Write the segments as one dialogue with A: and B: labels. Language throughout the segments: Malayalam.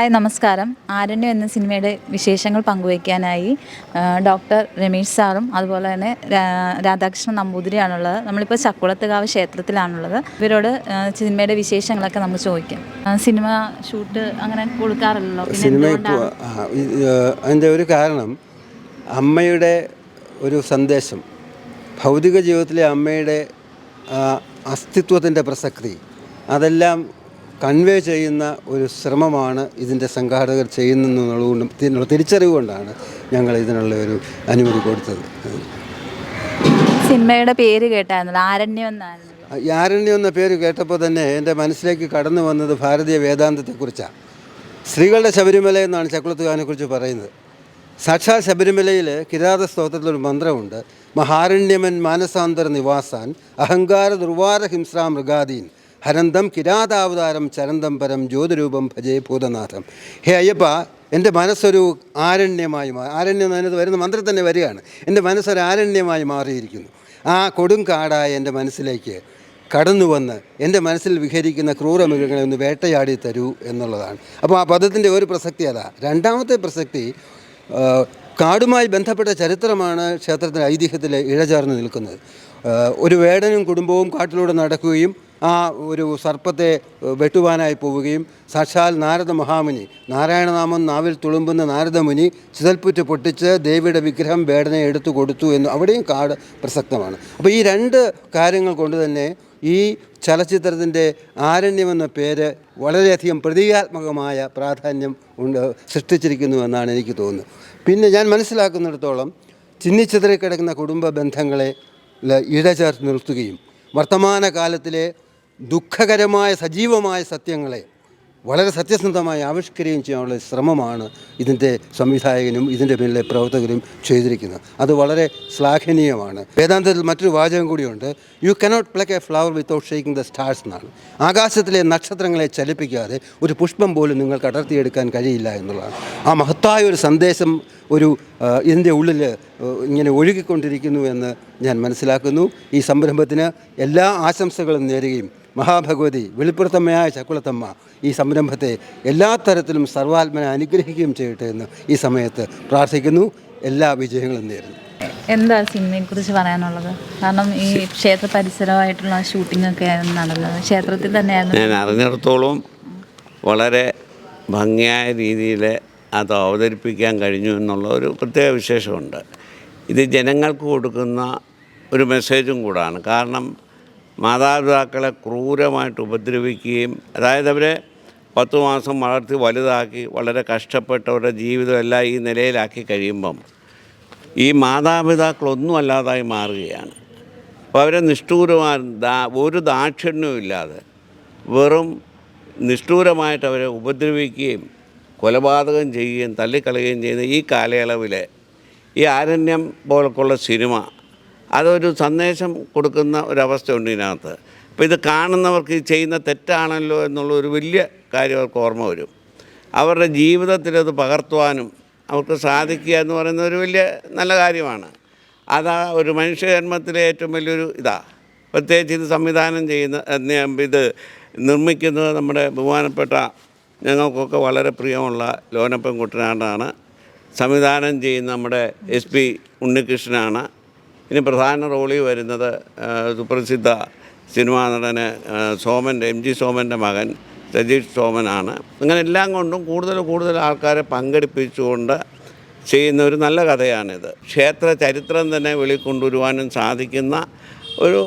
A: ഹായ് നമസ്കാരം. ആരണ്യം എന്ന സിനിമയുടെ വിശേഷങ്ങൾ പങ്കുവയ്ക്കാനായി ഡോക്ടർ രമേശ് സാറും അതുപോലെ തന്നെ രാധാകൃഷ്ണൻ നമ്പൂതിരിയാണുള്ളത്. നമ്മളിപ്പോൾ ചക്കുളത്തുകാവ് ക്ഷേത്രത്തിലാണുള്ളത്. ഇവരോട് സിനിമയുടെ വിശേഷങ്ങളൊക്കെ നമുക്ക് ചോദിക്കാം. സിനിമ ഷൂട്ട് അങ്ങനെ കൊടുക്കാറില്ലല്ലോ.
B: സിനിമ അതിന്റെ ഒരു കാരണം അമ്മയുടെ ഒരു സന്ദേശം. ഭൗതിക ജീവിതത്തിലെ അമ്മയുടെ അസ്തിത്വത്തിന്റെ പ്രസക്തി. അതെല്ലാം കൺവേ ചെയ്യുന്ന ഒരു ശ്രമമാണ് ഇതിന്റെ സംഘാടകർ ചെയ്യുന്നതെന്നുള്ളതുകൊണ്ടും ഇതിനുള്ള തിരിച്ചറിവ് കൊണ്ടാണ് ഞങ്ങൾ ഇതിനുള്ള ഒരു അനുമതി കൊടുത്തത്.
A: സിനിമയുടെ പേര് കേട്ടായിരുന്നല്ലോ? ആരണ്യം
B: ഈ ആരണ്യം എന്ന പേര് കേട്ടപ്പോൾ തന്നെ എന്റെ മനസ്സിലേക്ക് കടന്നു വന്നത് ഭാരതീയ വേദാന്തത്തെക്കുറിച്ചാണ്. സ്ത്രീകളുടെ ശബരിമല എന്നാണ് ചക്കുളത്തുകാരനെക്കുറിച്ച് പറയുന്നത്. സാക്ഷാ ശബരിമലയിൽ കിരാത സ്തോത്രത്തിലൊരു മന്ത്രമുണ്ട്. മഹാരണ്യമൻ മാനസാന്തര നിവാസാൻ അഹങ്കാര ദുർവാര ഹിംസ്രാ മൃഗാദീൻ ഹരന്തം കിരാതാവതാരം ചരന്തം പരം ജ്യോതിരൂപം ഭജേ ഭൂതനാഥം. ഹേ അയ്യപ്പ എന്റെ മനസ്സൊരു ആരണ്യമായി മാറി ആരണ്യം എന്നത് വരുന്ന മന്ത്രം തന്നെ വരികയാണ്. എന്റെ മനസ്സൊരു ആരണ്യമായി മാറിയിരിക്കുന്നു. ആ കൊടും കാടായ എന്റെ മനസ്സിലേക്ക് കടന്നു വന്ന് എന്റെ മനസ്സിൽ വിഹരിക്കുന്ന ക്രൂരമൃഗങ്ങളെ ഒന്ന് വേട്ടയാടി തരൂ എന്നുള്ളതാണ്. അപ്പോൾ ആ പദത്തിന്റെ ഒരു പ്രസക്തി അതാ. രണ്ടാമത്തെ പ്രസക്തി കാടുമായി ബന്ധപ്പെട്ട ചരിത്രമാണ് ക്ഷേത്രത്തിന്റെ ഐതിഹ്യത്തിൽ ഇഴചേർന്ന് നിൽക്കുന്നത്. ഒരു വേടനും കുടുംബവും കാട്ടിലൂടെ നടക്കുകയും ആ ഒരു സർപ്പത്തെ വെട്ടുവാനായി പോവുകയും സാക്ഷാൽ നാരദ മഹാമുനി നാരായണനാമം നാവിൽ തുളുമ്പുന്ന നാരദമുനി ചിതൽപ്പുറ്റ് പൊട്ടിച്ച് ദേവിയുടെ വിഗ്രഹം വേടനെ എടുത്തു കൊടുത്തു എന്ന് അവിടെയും കാട് പ്രസക്തമാണ്. അപ്പോൾ ഈ രണ്ട് കാര്യങ്ങൾ കൊണ്ട് തന്നെ ഈ ചലച്ചിത്രത്തിന്റെ ആരണ്യമെന്ന പേര് വളരെയധികം പ്രതീകാത്മകമായ പ്രാധാന്യം ഉണ്ട് സൃഷ്ടിച്ചിരിക്കുന്നു എന്നാണ് എനിക്ക് തോന്നുന്നത്. പിന്നെ ഞാൻ മനസ്സിലാക്കുന്നിടത്തോളം ചിന്നിച്ചിതറി കിടക്കുന്ന കുടുംബ ബന്ധങ്ങളെ ഇടചേർത്ത് നിർത്തുകയും വർത്തമാനകാലത്തിലെ ദുഃഖകരമായ സജീവമായ സത്യങ്ങളെ വളരെ സത്യസന്ധമായി ആവിഷ്കരിക്കുകയും ചെയ്യാനുള്ള ശ്രമമാണ് ഇതിന്റെ സംവിധായകനും ഇതിന്റെ പിന്നിലെ പ്രവർത്തകരും ചെയ്തിരിക്കുന്നത്. അത് വളരെ ശ്ലാഘനീയമാണ്. വേദാന്തത്തിൽ മറ്റൊരു വാചകം കൂടിയുണ്ട്. You cannot pluck a flower without shaking the stars എന്നാണ്. ആകാശത്തിലെ നക്ഷത്രങ്ങളെ ചലിപ്പിക്കാതെ ഒരു പുഷ്പം പോലും നിങ്ങൾക്ക് അടർത്തിയെടുക്കാൻ കഴിയില്ല എന്നുള്ളതാണ്. ആ മഹത്തായ ഒരു സന്ദേശം ഒരു ഇതിന്റെ ഉള്ളിൽ ഇങ്ങനെ ഒഴുകിക്കൊണ്ടിരിക്കുന്നു എന്ന് ഞാൻ മനസ്സിലാക്കുന്നു. ഈ സംരംഭത്തിന് എല്ലാ ആശംസകളും നേരുകയും മഹാഭഗവതി വെളിപ്പെടുത്തമ്മയായ ശക്കുളത്തമ്മ ഈ സംരംഭത്തെ എല്ലാ തരത്തിലും സർവാത്മന അനുഗ്രഹിക്കുകയും ചെയ്യട്ടെ എന്ന് ഈ സമയത്ത് പ്രാർത്ഥിക്കുന്നു. എല്ലാ വിജയങ്ങളും നേരുന്നു.
A: എന്താ സിനിമയെ കുറിച്ച് പറയാനുള്ളത്? കാരണം ഈ ക്ഷേത്ര പരിസരമായിട്ടുള്ള ഷൂട്ടിംഗ് ഒക്കെ ആയിരുന്നു നടന്നത് ക്ഷേത്രത്തിൽ തന്നെയായിരുന്നു.
C: ഞാൻ അറിഞ്ഞിടത്തോളം വളരെ ഭംഗിയായ രീതിയിൽ അത് അവതരിപ്പിക്കാൻ കഴിഞ്ഞു എന്നുള്ള ഒരു പ്രത്യേക വിശേഷമുണ്ട്. ഇത് ജനങ്ങൾക്ക് കൊടുക്കുന്ന ഒരു മെസ്സേജും കൂടാണ്. കാരണം മാതാപിതാക്കളെ ക്രൂരമായിട്ട് ഉപദ്രവിക്കുകയും അതായത് അവരെ പത്തു മാസം വളർത്തി വലുതാക്കി വളരെ കഷ്ടപ്പെട്ടവരുടെ ജീവിതമെല്ലാം ഈ നിലയിലാക്കി കഴിയുമ്പം ഈ മാതാപിതാക്കളൊന്നും അല്ലാതായി മാറുകയാണ്. അപ്പോൾ അവരെ നിഷ്ഠൂരമായ ഒരു ദാക്ഷിണ്യവും ഇല്ലാതെ വെറും നിഷ്ഠൂരമായിട്ട് അവരെ ഉപദ്രവിക്കുകയും കൊലപാതകം ചെയ്യുകയും തള്ളിക്കളയുകയും ചെയ്യുന്ന ഈ കാലയളവിൽ ഈ ആരണ്യം പോലൊക്കെയുള്ള സിനിമ അതൊരു സന്ദേശം കൊടുക്കുന്ന ഒരവസ്ഥയുണ്ട് ഇതിനകത്ത്. അപ്പോൾ ഇത് കാണുന്നവർക്ക് ഇത് ചെയ്യുന്ന തെറ്റാണല്ലോ എന്നുള്ള ഒരു വലിയ കാര്യം അവർക്ക് ഓർമ്മ വരും. അവരുടെ ജീവിതത്തിൽ അത് പകർത്തുവാനും അവർക്ക് സാധിക്കുക എന്ന് പറയുന്ന ഒരു വലിയ നല്ല കാര്യമാണ്. അതാ ഒരു മനുഷ്യജന്മത്തിലെ ഏറ്റവും വലിയൊരു ഇതാ. പ്രത്യേകിച്ച് ഇത് സംവിധാനം ചെയ്യുന്ന ഇത് നിർമ്മിക്കുന്നത് നമ്മുടെ ബഹുമാനപ്പെട്ട ഞങ്ങൾക്കൊക്കെ വളരെ പ്രിയമുള്ള ലോനപ്പൻ കുട്ടനാടാണ് സംവിധാനം ചെയ്യുന്ന നമ്മുടെ എസ് പി ഉണ്ണികൃഷ്ണനാണ്. ഇനി പ്രധാന റോളിൽ വരുന്നത് സുപ്രസിദ്ധ സിനിമാ നടന് സോമന്റെ എം ജി സോമന്റെ മകൻ രജീഷ് സോമനാണ്. അങ്ങനെ എല്ലാം കൊണ്ടും കൂടുതൽ കൂടുതൽ ആൾക്കാരെ പങ്കെടുപ്പിച്ചുകൊണ്ട് ചെയ്യുന്ന ഒരു നല്ല കഥയാണിത്. ക്ഷേത്ര ചരിത്രം തന്നെ വെളിക്കൊണ്ടുവരുവാനും സാധിക്കുന്ന ഒരു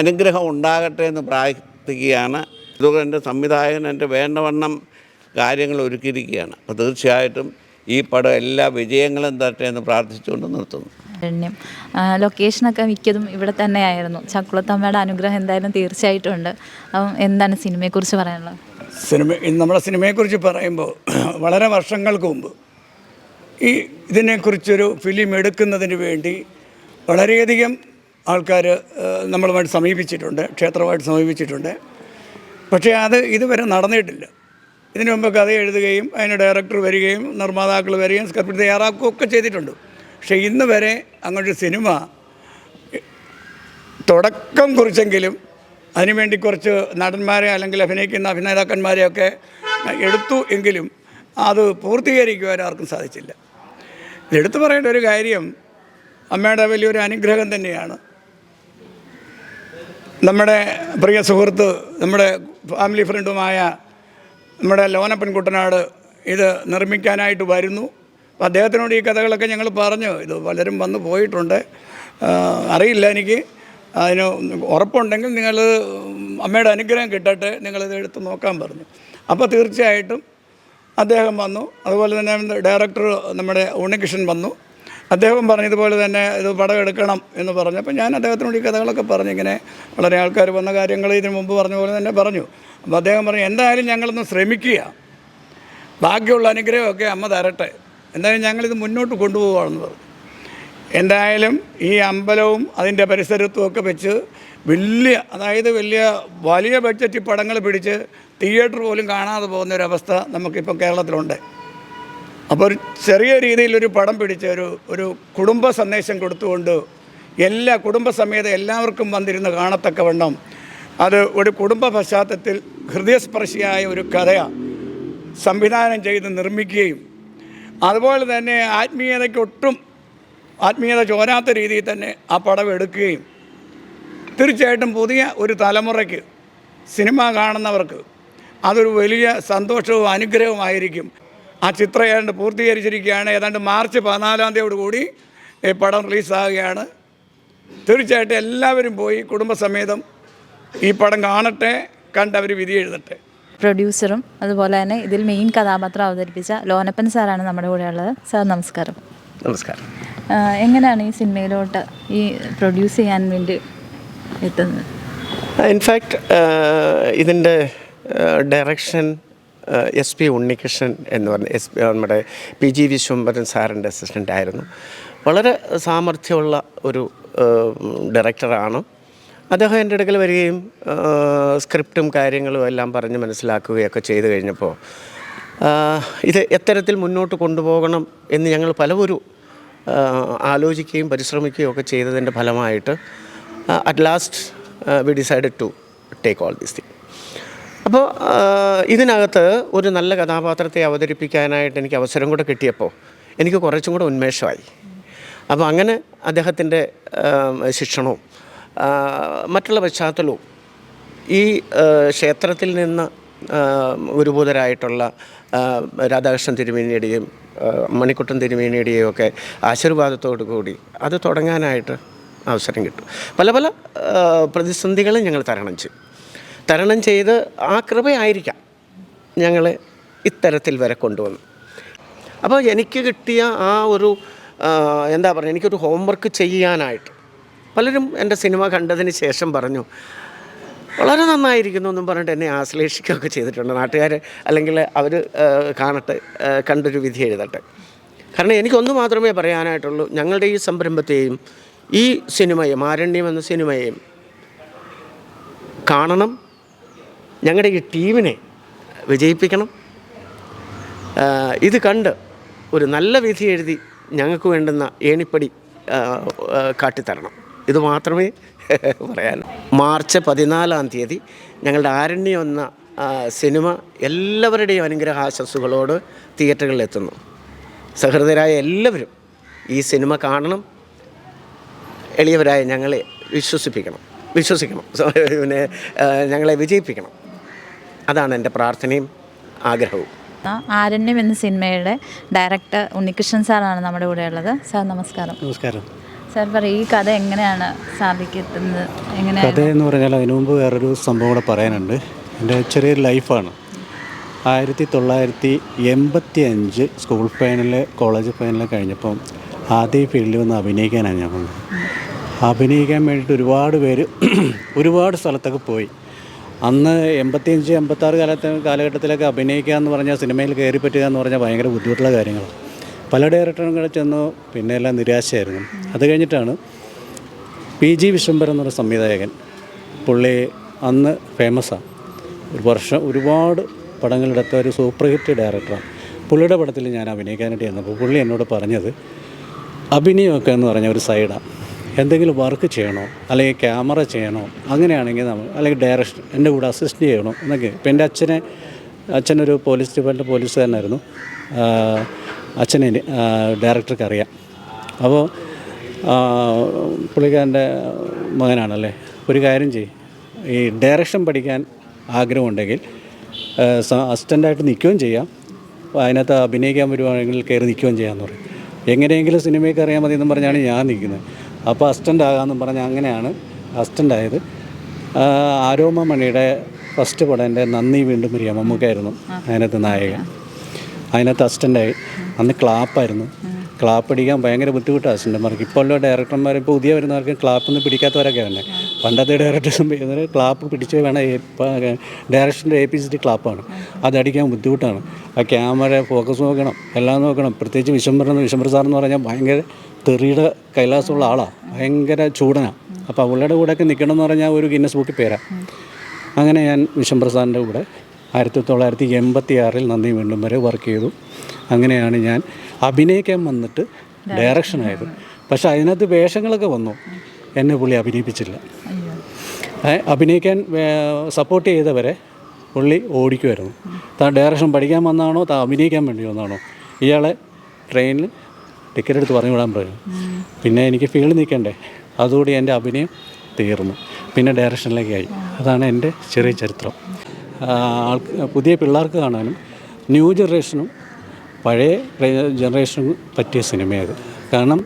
C: അനുഗ്രഹം ഉണ്ടാകട്ടെ എന്ന് പ്രാർത്ഥിക്കുകയാണ്. ഇതുകൊണ്ട് എന്റെ സംവിധായകൻ എന്റെ വേണ്ടവണ്ണം കാര്യങ്ങൾ ഒരുക്കിയിരിക്കുകയാണ്. അപ്പോൾ തീർച്ചയായിട്ടും ഈ പടം എല്ലാ വിജയങ്ങളും തരട്ടെ എന്ന് പ്രാർത്ഥിച്ചുകൊണ്ട് നിർത്തുന്നു.
A: അരണ്യം ആ, ലൊക്കേഷനൊക്കെ മിക്കതും ഇവിടെ തന്നെയായിരുന്നു. ചക്കുളത്തമ്മയുടെ അനുഗ്രഹം എന്തായാലും തീർച്ചയായിട്ടും ഉണ്ട് അപ്പം എന്താണ് സിനിമയെക്കുറിച്ച് പറയാനുള്ളത്?
D: സിനിമ നമ്മുടെ സിനിമയെക്കുറിച്ച് പറയുമ്പോൾ വളരെ വർഷങ്ങൾക്ക് മുമ്പ് ഈ ഇതിനെക്കുറിച്ചൊരു ഫിലിം എടുക്കുന്നതിന് വേണ്ടി വളരെയധികം ആൾക്കാർ നമ്മളുമായിട്ട് സമീപിച്ചിട്ടുണ്ട് ക്ഷേത്രമായിട്ട് സമീപിച്ചിട്ടുണ്ട്. പക്ഷേ അത് ഇതുവരെ നടന്നിട്ടില്ല. ഇതിനു മുമ്പ് കഥ എഴുതുകയും അതിന് ഡയറക്ടർ വരികയും നിർമ്മാതാക്കൾ വരികയും സ്ക്രിപ്റ്റ് തയ്യാറാക്കുകയും ഒക്കെ ചെയ്തിട്ടുണ്ട്. പക്ഷേ ഇന്ന് വരെ അങ്ങോട്ട് സിനിമ തുടക്കം കുറിച്ചെങ്കിലും അതിനുവേണ്ടി കുറച്ച് നടന്മാരെ അല്ലെങ്കിൽ അഭിനയിക്കുന്ന അഭിനേതാക്കന്മാരെയൊക്കെ എടുത്തു എങ്കിലും അത് പൂർത്തീകരിക്കുവാൻ ആർക്കും സാധിച്ചില്ല. എടുത്തു പറയേണ്ട ഒരു കാര്യം അമ്മയുടെ വലിയൊരു അനുഗ്രഹം തന്നെയാണ്. നമ്മുടെ പ്രിയ സുഹൃത്ത് നമ്മുടെ ഫാമിലി ഫ്രണ്ടുമായ നമ്മുടെ ലോനപ്പൻ കുട്ടനാട് ഇത് നിർമ്മിക്കാനായിട്ട് വരുന്നു. അപ്പോൾ അദ്ദേഹത്തിനോട് ഈ കഥകളൊക്കെ ഞങ്ങൾ പറഞ്ഞു. ഇത് പലരും വന്നു പോയിട്ടുണ്ട്. അറിയില്ല എനിക്ക്. അതിന് ഉറപ്പുണ്ടെങ്കിൽ നിങ്ങൾ അമ്മയുടെ അനുഗ്രഹം കിട്ടട്ടെ നിങ്ങളിത് എടുത്ത് നോക്കാൻ പറഞ്ഞു. അപ്പോൾ തീർച്ചയായിട്ടും അദ്ദേഹം വന്നു. അതുപോലെ തന്നെ ഡയറക്ടർ നമ്മുടെ ഉണ്ണികൃഷ്ണൻ വന്നു. അദ്ദേഹം പറഞ്ഞതുപോലെ തന്നെ ഇത് പടം എടുക്കണം എന്ന് പറഞ്ഞു. അപ്പോൾ ഞാൻ അദ്ദേഹത്തിനോട് ഈ കഥകളൊക്കെ പറഞ്ഞു. ഇങ്ങനെ വളരെ ആൾക്കാർ വന്ന കാര്യങ്ങൾ ഇതിനു മുമ്പ് പറഞ്ഞ പോലെ തന്നെ പറഞ്ഞു. അപ്പോൾ അദ്ദേഹം പറഞ്ഞു എന്തായാലും ഞങ്ങളൊന്ന് ശ്രമിക്കുക. ബാക്കിയുള്ള അനുഗ്രഹമൊക്കെ അമ്മ തരട്ടെ. എന്തായാലും ഞങ്ങളിത് മുന്നോട്ട് കൊണ്ടുപോകുകയാണെന്ന് പറഞ്ഞു. എന്തായാലും ഈ അമ്പലവും അതിന്റെ പരിസരത്തും ഒക്കെ വെച്ച് വലിയ അതായത് വലിയ വലിയ ബഡ്ജറ്റ് പടങ്ങൾ പിടിച്ച് തിയേറ്റർ പോലും കാണാതെ പോകുന്ന ഒരു ഒരവസ്ഥ നമുക്കിപ്പോൾ കേരളത്തിലുണ്ട്. അപ്പോൾ ഒരു ചെറിയ രീതിയിലൊരു പടം പിടിച്ച് ഒരു ഒരു കുടുംബ സന്ദേശം കൊടുത്തുകൊണ്ട് എല്ലാ കുടുംബസമേത എല്ലാവർക്കും വന്നിരുന്ന് കാണത്തക്കവണ്ണം അത് ഒരു കുടുംബ പശ്ചാത്തലത്തിൽ ഹൃദയസ്പർശിയായ ഒരു കഥയാണ് സംവിധാനം ചെയ്ത് നിർമ്മിക്കുകയും അതുപോലെ തന്നെ ആത്മീയതയ്ക്കൊട്ടും ആത്മീയത ചോരാത്ത രീതിയിൽ തന്നെ ആ പടം എടുക്കുകയും തീർച്ചയായിട്ടും പുതിയ ഒരു തലമുറയ്ക്ക് സിനിമ കാണുന്നവർക്ക് അതൊരു വലിയ സന്തോഷവും അനുഗ്രഹവുമായിരിക്കും. ആ ചിത്രം ഏതാണ്ട് പൂർത്തീകരിച്ചിരിക്കുകയാണ്. ഏതാണ്ട് മാർച്ച് പതിനാലാം തീയതിയോട് കൂടി ഈ പടം റിലീസാകുകയാണ് തീർച്ചയായിട്ടും എല്ലാവരും പോയി കുടുംബസമേതം ഈ പടം കാണട്ടെ കണ്ടവർ വിധി എഴുതട്ടെ.
A: പ്രൊഡ്യൂസറും അതുപോലെ തന്നെ ഇതിൽ മെയിൻ കഥാപാത്രം അവതരിപ്പിച്ച ലോനപ്പൻ സാറാണ് നമ്മുടെ കൂടെ ഉള്ളത്. സാർ നമസ്കാരം.
E: നമസ്കാരം.
A: എങ്ങനെയാണ് ഈ സിനിമയിലോട്ട് ഈ പ്രൊഡ്യൂസ് ചെയ്യാൻ വേണ്ടി എത്തുന്നത്?
E: ഇൻഫാക്റ്റ് ഇതിന്റെ ഡയറക്ഷൻ എസ് പി ഉണ്ണികൃഷ്ണൻ എന്ന് പറഞ്ഞ എസ് പി നമ്മുടെ പി ജി വിശ്വംബരൻ സാറിന്റെ അസിസ്റ്റന്റ് ആയിരുന്നു. വളരെ സാമർഥ്യമുള്ള ഒരു ഡയറക്ടറാണ് അദ്ദേഹം എന്റെ അടുക്കൽ വരികയും സ്ക്രിപ്റ്റും കാര്യങ്ങളും എല്ലാം പറഞ്ഞ് മനസ്സിലാക്കുകയൊക്കെ ചെയ്തു കഴിഞ്ഞപ്പോൾ ഇത് എത്തരത്തിൽ മുന്നോട്ട് കൊണ്ടുപോകണം എന്ന് ഞങ്ങൾ പലവരും ആലോചിക്കുകയും പരിശ്രമിക്കുകയും ഒക്കെ ചെയ്തതിന്റെ ഫലമായിട്ട് at last we decided to take all this thing അപ്പോൾ ഇതിനകത്ത് ഒരു നല്ല കഥാപാത്രത്തെ അവതരിപ്പിക്കാനായിട്ട് എനിക്ക് അവസരം കൂടെ കിട്ടിയപ്പോൾ എനിക്ക് കുറച്ചും കൂടെ ഉന്മേഷമായി. അപ്പോൾ അങ്ങനെ അദ്ദേഹത്തിന്റെ ശിക്ഷണവും മറ്റുള്ള പശ്ചാത്തലവും ഈ ക്ഷേത്രത്തിൽ നിന്ന് ഗുരുഭൂതരായിട്ടുള്ള രാധാകൃഷ്ണൻ തിരുമേനിയുടെയും മണിക്കുട്ടൻ തിരുമേനിയുടെയും ഒക്കെ ആശീർവാദത്തോടു കൂടി അത് തുടങ്ങാനായിട്ട് അവസരം കിട്ടും. പല പല പ്രതിസന്ധികളും ഞങ്ങൾ തരണം ചെയ്യും. തരണം ചെയ്ത് ആ കൃപയായിരിക്കാം ഞങ്ങളെ ഇത്തരത്തിൽ വരെ കൊണ്ടുവന്നു. അപ്പോൾ എനിക്ക് കിട്ടിയ ആ ഒരു എന്താ പറയുക എനിക്കൊരു ഹോംവർക്ക് ചെയ്യാനായിട്ട് പലരും എന്റെ സിനിമ കണ്ടതിന് ശേഷം പറഞ്ഞു വളരെ നന്നായിരിക്കുന്നു എന്നും പറഞ്ഞിട്ട് എന്നെ ആശ്ലേഷിക്കുകയൊക്കെ ചെയ്തിട്ടുണ്ട്. നാട്ടുകാർ അല്ലെങ്കിൽ അവർ കാണട്ടെ കണ്ടൊരു വിധി എഴുതട്ടെ. കാരണം എനിക്കൊന്നു മാത്രമേ പറയാനായിട്ടുള്ളൂ ഞങ്ങളുടെ ഈ സംരംഭത്തെയും ഈ സിനിമയും ആരണ്യം എന്ന സിനിമയെയും കാണണം. ഞങ്ങളുടെ ഈ ടീമിനെ വിജയിപ്പിക്കണം. ഇത് കണ്ട് ഒരു നല്ല വിധി എഴുതി ഞങ്ങൾക്ക് വേണ്ടുന്ന ഏണിപ്പടി കാട്ടിത്തരണം. ഇത് മാത്രമേ പറയാൻ. മാർച്ച് പതിനാലാം തീയതി ഞങ്ങളുടെ ആരണ്യം എന്ന സിനിമ എല്ലാവരുടെയും അനുഗ്രഹാശസ്സുകളോട് തിയേറ്ററുകളിൽ എത്തുന്നു. സഹൃദയരായ എല്ലാവരും ഈ സിനിമ കാണണം. എളിയവരായ ഞങ്ങളെ വിശ്വസിപ്പിക്കണം. വിശ്വസിക്കണം. പിന്നെ ഞങ്ങളെ വിജയിപ്പിക്കണം. അതാണ് എന്റെ പ്രാർത്ഥനയും ആഗ്രഹവും.
A: ആ, ആരണ്യം എന്ന സിനിമയുടെ ഡയറക്ടർ ഉണ്ണികൃഷ്ണൻ സാറാണ് നമ്മുടെ കൂടെ ഉള്ളത്. സാർ നമസ്കാരം.
F: നമസ്കാരം.
A: കഥ എങ്ങനെയാണ് എങ്ങനെ
F: കഥ എന്ന് പറഞ്ഞാൽ അതിനു മുമ്പ് വേറൊരു സംഭവം കൂടെ പറയാനുണ്ട്. എന്റെ ചെറിയൊരു ലൈഫാണ്. ആയിരത്തി തൊള്ളായിരത്തി എൺപത്തി അഞ്ച് സ്കൂൾ ഫൈനൽ കോളേജ് ഫൈനൽ കഴിഞ്ഞപ്പം ആദ്യം ഫീൽഡിൽ വന്ന് അഭിനയിക്കാനാണ് ഞാൻ വന്നത്. അഭിനയിക്കാൻ വേണ്ടിയിട്ട് ഒരുപാട് പേര് ഒരുപാട് സ്ഥലത്തൊക്കെ പോയി. അന്ന് എൺപത്തിയഞ്ച് എൺപത്താറ് കാലത്ത് കാലഘട്ടത്തിലൊക്കെ അഭിനയിക്കുക എന്ന് പറഞ്ഞാൽ സിനിമയിൽ കയറി പറ്റുക എന്ന് പറഞ്ഞാൽ ഭയങ്കര ബുദ്ധിമുട്ടുള്ള കാര്യങ്ങളാണ്. പല ഡയറക്ടറും കൂടെ ചെന്നു പിന്നെ എല്ലാം നിരാശയായിരുന്നു. അത് കഴിഞ്ഞിട്ടാണ് പി ജി വിശ്വംഭരൻ എന്നൊരു സംവിധായകൻ പുള്ളി അന്ന് ഫേമസാണ് ഒരു വർഷം ഒരുപാട് പടങ്ങളെടുത്ത ഒരു സൂപ്പർ ഹിറ്റ് ഡയറക്ടറാണ് പുള്ളിയുടെ പടത്തിൽ ഞാൻ അഭിനയിക്കാനായിട്ട് ചെന്നപ്പോൾ പുള്ളി എന്നോട് പറഞ്ഞത് അഭിനയമൊക്കെ എന്ന് പറഞ്ഞ ഒരു സൈഡാണ് എന്തെങ്കിലും വർക്ക് ചെയ്യണോ? അല്ലെങ്കിൽ ക്യാമറ ചെയ്യണോ? അങ്ങനെയാണെങ്കിൽ നമ്മൾ അല്ലെങ്കിൽ ഡയറക്ഷൻ എന്റെ കൂടെ അസിസ്റ്റ് ചെയ്യണോ? എന്നൊക്കെ. ഇപ്പം എന്റെ അച്ഛനെ അച്ഛനൊരു പോലീസ് ഡിപ്പാർട്ട്മെന്റ് പോലീസുകാരനായിരുന്നു അച്ഛനെ ഡയറക്ടർക്ക് അറിയാം. അപ്പോൾ പുള്ളിക്കാരന്റെ മകനാണല്ലേ? ഒരു കാര്യം ചെയ്യും. ഈ ഡയറക്ഷൻ പഠിക്കാൻ ആഗ്രഹമുണ്ടെങ്കിൽ അസിസ്റ്റന്റായിട്ട് നിൽക്കുകയും ചെയ്യാം. അതിനകത്ത് അഭിനയിക്കാൻ വരുവാണെങ്കിൽ കയറി നിൽക്കുകയും ചെയ്യാമെന്ന് പറയും. എങ്ങനെയെങ്കിലും സിനിമയ്ക്ക് അറിയാൻ മതി എന്നും പറഞ്ഞാണ് ഞാൻ നിൽക്കുന്നത്. അപ്പോൾ അസിസ്റ്റന്റ് ആകാമെന്നും പറഞ്ഞ് അങ്ങനെയാണ് അസിസ്റ്റന്റ് ആയത്. ആരോമ മണിയുടെ ഫസ്റ്റ് പടം എന്റെ നന്ദി വീണ്ടും വരിക മമ്മൂക്കായിരുന്നു. അതിനകത്ത് നായകൻ അതിനകത്ത് അസിസ്റ്റന്റായി. അന്ന് ക്ലാപ്പായിരുന്നു. ക്ലാപ്പ് അടിക്കാൻ ഭയങ്കര ബുദ്ധിമുട്ടാണ് അസിസ്റ്റന്റുമാർക്ക് ഇപ്പോൾ ഉള്ള ഡയറക്ടർമാർ ഇപ്പോൾ പുതിയ വരുന്നവർക്ക് ക്ലാപ്പൊന്നും പിടിക്കാത്തവരൊക്കെ തന്നെ പണ്ടത്തെ ഡയറക്ടർ ചെയ്യുന്നത് ക്ലാപ്പ് പിടിച്ച് വേണം ഡയറക്ഷന്റെ എ പി സി ക്ലാപ്പാണ്. അതടിക്കാൻ ബുദ്ധിമുട്ടാണ്. ആ ക്യാമറ ഫോക്കസ് നോക്കണം എല്ലാം നോക്കണം. പ്രത്യേകിച്ച് വിശംബർ വിശംബർ സാർ എന്ന് പറഞ്ഞാൽ ഭയങ്കര തെറിയുടെ കൈലാസമുള്ള ആളാണ് ഭയങ്കര ചൂടനാണ് അപ്പോൾ അവളുടെ കൂടെയൊക്കെ നിൽക്കണം എന്ന് പറഞ്ഞാൽ ഒരു ഗിന്നസ് ബുക്കിൽ പേരാ. അങ്ങനെ ഞാൻ വിശംബർ സാറിന്റെ കൂടെ ആയിരത്തി തൊള്ളായിരത്തി എൺപത്തി ആറിൽ നന്ദി വീണ്ടും വരെ വർക്ക് ചെയ്തു. അങ്ങനെയാണ് ഞാൻ അഭിനയിക്കാൻ വന്നിട്ട് ഡയറക്ഷനായത് പക്ഷെ അതിനകത്ത് വേഷങ്ങളൊക്കെ വന്നു. എന്നെ പുള്ളി അഭിനയിപ്പിച്ചില്ല. അഭിനയിക്കാൻ സപ്പോർട്ട് ചെയ്തവരെ പുള്ളി ഓടിക്കുമായിരുന്നു താൻ ഡയറക്ഷൻ പഠിക്കാൻ വന്നാണോ താൻ അഭിനയിക്കാൻ വേണ്ടി വന്നാണോ? ഇയാളെ ട്രെയിനിൽ ടിക്കറ്റ് എടുത്ത് പറഞ്ഞു വിടാൻ പറഞ്ഞു പിന്നെ എനിക്ക് ഫീൽഡ് നിൽക്കണ്ടേ? അതുകൂടി എന്റെ അഭിനയം തീർന്നു. പിന്നെ ഡയറക്ഷനിലേക്കായി അതാണ് എന്റെ ചെറിയ ചരിത്രം. ആൾക്ക് പുതിയ പിള്ളേർക്ക് കാണാനും ന്യൂ ജനറേഷനും പഴയ ജനറേഷനും പറ്റിയ സിനിമയത്. കാരണം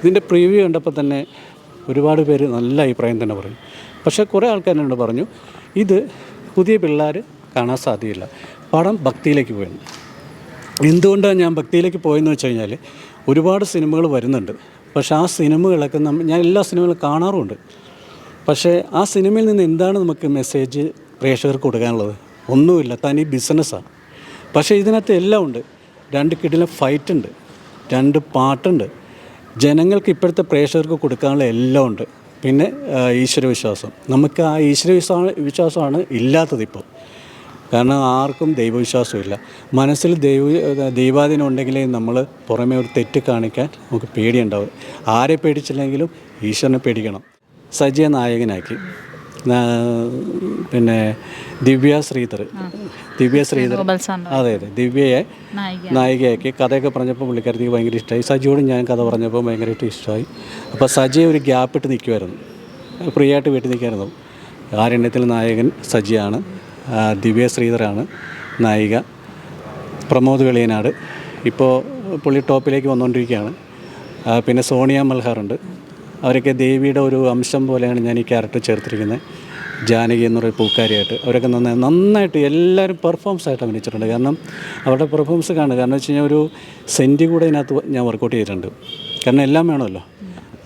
F: ഇതിന്റെ പ്രിവ്യൂ കണ്ടപ്പോൾ തന്നെ ഒരുപാട് പേര് നല്ല അഭിപ്രായം തന്നെ പറയും. പക്ഷേ കുറേ ആൾക്കാർ എന്നോട് പറഞ്ഞു ഇത് പുതിയ പിള്ളേർ കാണാൻ സാധ്യമില്ല പടം ഭക്തിയിലേക്ക് പോയിരുന്നു എന്തുകൊണ്ടാണ് ഞാൻ ഭക്തിയിലേക്ക് പോയെന്ന് വെച്ച് കഴിഞ്ഞാൽ ഒരുപാട് സിനിമകൾ വരുന്നുണ്ട്. പക്ഷേ ആ സിനിമകളൊക്കെ നമ്മൾ ഞാൻ എല്ലാ സിനിമകളും കാണാറുമുണ്ട് പക്ഷേ ആ സിനിമയിൽ നിന്ന് എന്താണ് നമുക്ക് മെസ്സേജ് പ്രേക്ഷകർക്ക് കൊടുക്കാനുള്ളത്. ഒന്നുമില്ല തനി ബിസിനസ്സാണ് പക്ഷേ ഇതിനകത്ത് എല്ലാം ഉണ്ട്. രണ്ട് കിടിലെ ഫൈറ്റ് ഉണ്ട്. രണ്ട് പാട്ടുണ്ട്. ജനങ്ങൾക്ക് ഇപ്പോഴത്തെ പ്രേക്ഷകർക്ക് കൊടുക്കാനുള്ള എല്ലാം ഉണ്ട്. പിന്നെ ഈശ്വരവിശ്വാസം. നമുക്ക് ആ ഈശ്വര വിശ്വാ- വിശ്വാസമാണ് ഇല്ലാത്തത് ഇപ്പോൾ കാരണം ആർക്കും ദൈവവിശ്വാസമില്ല. മനസ്സിൽ ദൈവ ദൈവാധീനം ഉണ്ടെങ്കിലേ നമ്മൾ പുറമേ ഒരു തെറ്റ് കാണിക്കാൻ നമുക്ക് പേടിയുണ്ടാവും ആരെ പേടിച്ചില്ലെങ്കിലും ഈശ്വരനെ പേടിക്കണം. സജയ നായകനാക്കി. പിന്നെ ദിവ്യ ശ്രീധർ. ദിവ്യ ശ്രീധർ. അതെ അതെ. ദിവ്യയെ
A: നായിക
F: നായികയാക്കി. കഥയൊക്കെ പറഞ്ഞപ്പോൾ പുള്ളിക്കാരത്തിക്ക് ഭയങ്കര ഇഷ്ടമായി. സജിയോടും ഞാൻ കഥ പറഞ്ഞപ്പോൾ ഭയങ്കരമായിട്ട് ഇഷ്ടമായി. അപ്പോൾ സജി ഒരു ഗ്യാപ്പ് ഇട്ട് നിൽക്കുമായിരുന്നു ഫ്രീ ആയിട്ട് വീട്ടിൽ നിൽക്കുമായിരുന്നു ആരണ്യത്തിൽ നായകൻ സജിയാണ്. ദിവ്യ ശ്രീധറാണ് നായിക. പ്രമോദ് വെളിയനാട്. ഇപ്പോൾ പുള്ളി ടോപ്പിലേക്ക് വന്നുകൊണ്ടിരിക്കുകയാണ്. പിന്നെ സോണിയ മൽഹാറുണ്ട്. അവരൊക്കെ ദേവിയുടെ ഒരു അംശം പോലെയാണ് ഞാൻ ഈ ക്യാരക്ടർ ചേർത്തിരിക്കുന്നത്. ജാനകി എന്നൊരു പൂക്കാരിയായിട്ട്. അവരൊക്കെ നന്നായി നന്നായിട്ട് എല്ലാവരും പെർഫോംസ് ആയിട്ട് അഭിനയിച്ചിട്ടുണ്ട്. കാരണം അവരുടെ പെർഫോംസ് കാണുക. കാരണം വെച്ച് കഴിഞ്ഞാൽ ഒരു സെന്റി കൂടെ ഇതിനകത്ത് ഞാൻ വർക്കൗട്ട് ചെയ്തിട്ടുണ്ട്. കാരണം എല്ലാം വേണമല്ലോ.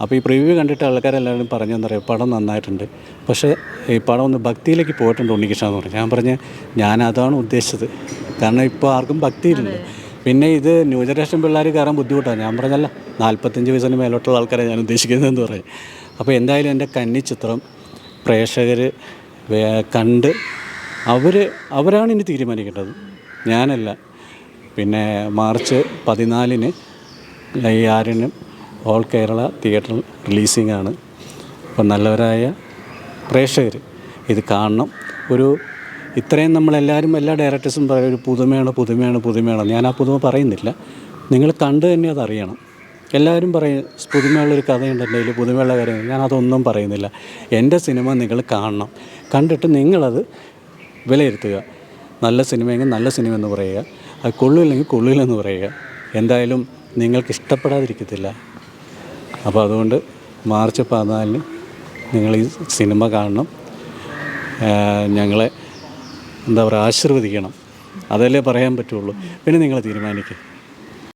F: അപ്പോൾ ഈ പ്രിവ്യൂ കണ്ടിട്ട് ആൾക്കാരെല്ലാവരും പറഞ്ഞെന്ന് പറയാം പടം നന്നായിട്ടുണ്ട്. പക്ഷേ ഈ പടം ഒന്ന് ഭക്തിയിലേക്ക് പോയിട്ടുണ്ട് ഉണ്ണികൃഷ്ണ എന്ന് പറഞ്ഞു. ഞാൻ പറഞ്ഞ് ഞാൻ അതാണ് ഉദ്ദേശിച്ചത്. കാരണം ഇപ്പോൾ ആർക്കും ഭക്തിയില്ലല്ലോ പിന്നെ ഇത് ന്യൂ ജനറേഷൻ പിള്ളേർ കയറാൻ ബുദ്ധിമുട്ടാണ്. ഞാൻ പറഞ്ഞല്ല നാൽപ്പത്തഞ്ച് വയസ്സിന് മേലോട്ടുള്ള ആൾക്കാരെ ഞാൻ ഉദ്ദേശിക്കുന്നതെന്ന് പറയും. അപ്പോൾ എന്തായാലും എന്റെ കന്നി ചിത്രം പ്രേക്ഷകർ കണ്ട് അവർ അവരാണ് ഇനി തീരുമാനിക്കേണ്ടത്. ഞാനല്ല. പിന്നെ മാർച്ച് പതിനാലിന് ഈ ആര്യനും ഓൾ കേരള തിയേറ്റർ റിലീസിംഗ് ആണ് അപ്പം നല്ലവരായ പ്രേക്ഷകർ ഇത് കാണണം. ഒരു ഇത്രയും നമ്മളെല്ലാവരും എല്ലാ ഡയറക്ടേഴ്സും പറയും ഒരു പുതുമയാണ് പുതുമയാണ് പുതുമയാണ്. ഞാൻ ആ പുതുമ പറയുന്നില്ല. നിങ്ങൾ കണ്ടു തന്നെ അതറിയണം എല്ലാവരും പറയും പുതുമയുള്ളൊരു കഥയുണ്ട് എന്റെ കയ്യിൽ പുതുമയുള്ള കാര്യം ഞാൻ അതൊന്നും പറയുന്നില്ല. എന്റെ സിനിമ നിങ്ങൾ കാണണം. കണ്ടിട്ട് നിങ്ങളത് വിലയിരുത്തുക. നല്ല സിനിമയെങ്കിൽ നല്ല സിനിമ എന്ന് പറയുക. അത് കൊള്ളില്ലെങ്കിൽ കൊള്ളില്ലെന്ന് പറയുക. എന്തായാലും നിങ്ങൾക്ക് ഇഷ്ടപ്പെടാതിരിക്കത്തില്ല. അപ്പോൾ അതുകൊണ്ട് മാർച്ച് പതിനാലിന് നിങ്ങൾ ഈ സിനിമ കാണണം. ഞങ്ങളെ എന്താ പറയുക ആശീർവദിക്കണം. അതല്ലേ പറയാൻ പറ്റുള്ളൂ. പിന്നെ നിങ്ങൾ തീരുമാനിക്കുക